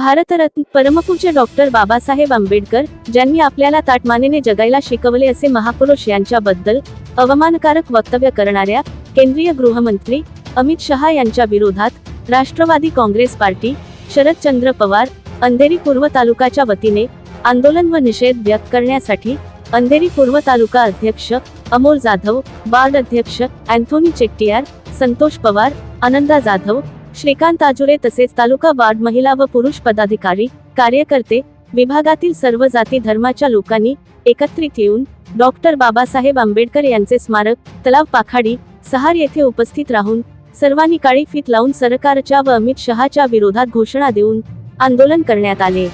भारतरत्न परमपूज्य डॉक्टर बाबासाहेब आंबेडकर ज्यांनी आपल्याला ताटमानेने जगायला शिकवले असे महापुरुष यांच्याबद्दल अवमानकारक वक्तव्य करणाऱ्या केंद्रीय गृहमंत्री अमित शहा यांच्या विरोधात राष्ट्रवादी काँग्रेस पार्टी शरदचंद्र पवार अंधेरी पूर्व तालुकाच्या वतीने आंदोलन व निषेध व्यक्त करण्यासाठी अंधेरी पूर्व तालुका अध्यक्ष अमोल जाधव वार्ड अध्यक्ष अँथोनी चेट्टियार संतोष पवार आनंदा जाधव श्रीकांत आजुरे तसेच तालुका वार्ड महिला व पुरुष पदाधिकारी कार्यकर्ते विभागातील सर्व जाती धर्माच्या लोकांनी एकत्रित येऊन डॉक्टर बाबासाहेब आंबेडकर यांचे स्मारक तलाव पाखाडी सहार येथे उपस्थित राहून सर्वांनी काळी फीत लावून सरकारच्या व अमित शहाच्या विरोधात घोषणा देऊन आंदोलन करण्यात आले.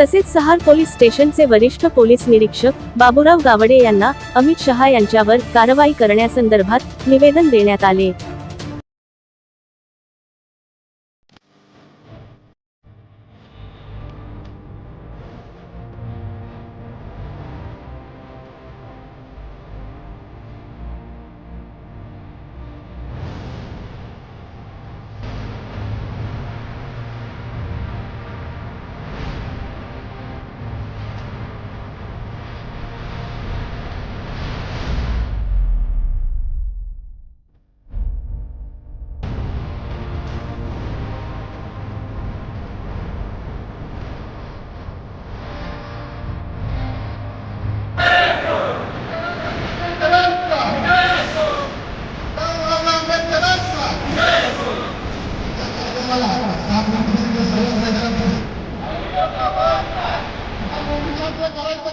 तसेच सहार पोलीस स्टेशनचे वरिष्ठ पोलीस निरीक्षक बाबूराव गावडे यांना अमित शहा यांच्यावर कारवाई करण्यासंदर्भात निवेदन देण्यात आले.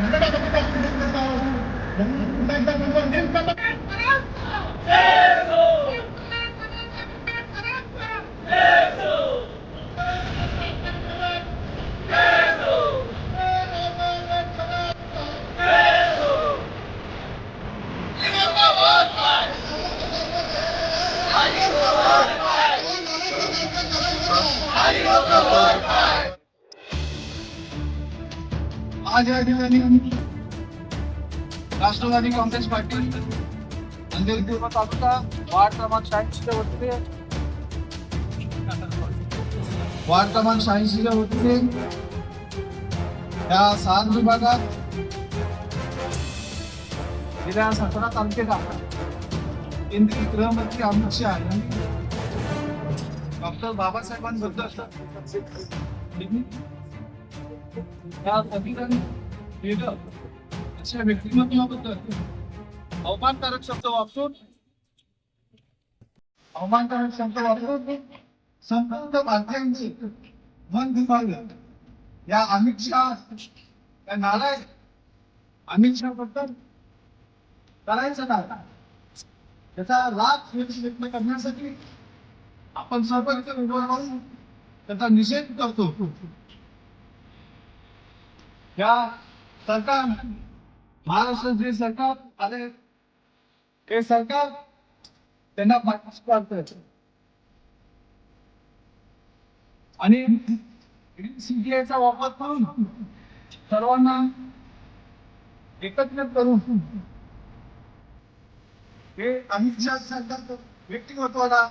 Ainda mais aqui para o pessoal. Vamos dar essa bandeira para tocar. Pai! Pai! Pai! Pai! Pai! Pai! Pai! आज या ठिकाणी राष्ट्रवादी काँग्रेस पार्टी अंधेरी पूर्व तालुका वार्ड क्रमांक शहाऐंशीच्या वतीने वार्ड क्रमांक शहाऐंशीच्या वतीने या सात विभागात गेल्या सतरा तारखेला केंद्रीय गृहमंत्री अमित शहा यांनी डॉक्टर बाबासाहेबांबद्दल या संविधान लिहिलं अशा व्यक्तिमत्वाबद्दल अवमानकारक शब्द वापरून अवमानकारक शब्द वापरून संपूर्ण भारतीयांचे मन दुखावलं. या अमित शहा या नारायण अमित शहा बद्दल करायचं काय? त्याचा लाभ व्यक्त करण्यासाठी आपण सर्व उभं राहून त्याचा निषेध करतो. या सरकार महाराष्ट्र जे सरकार आले ते सरकार त्यांना पाठीशी पाडत आणि सीबीआयचा वापर करून सर्वांना एकत्रित करून हे अमित शहा सरकार व्यक्तिमत्वाला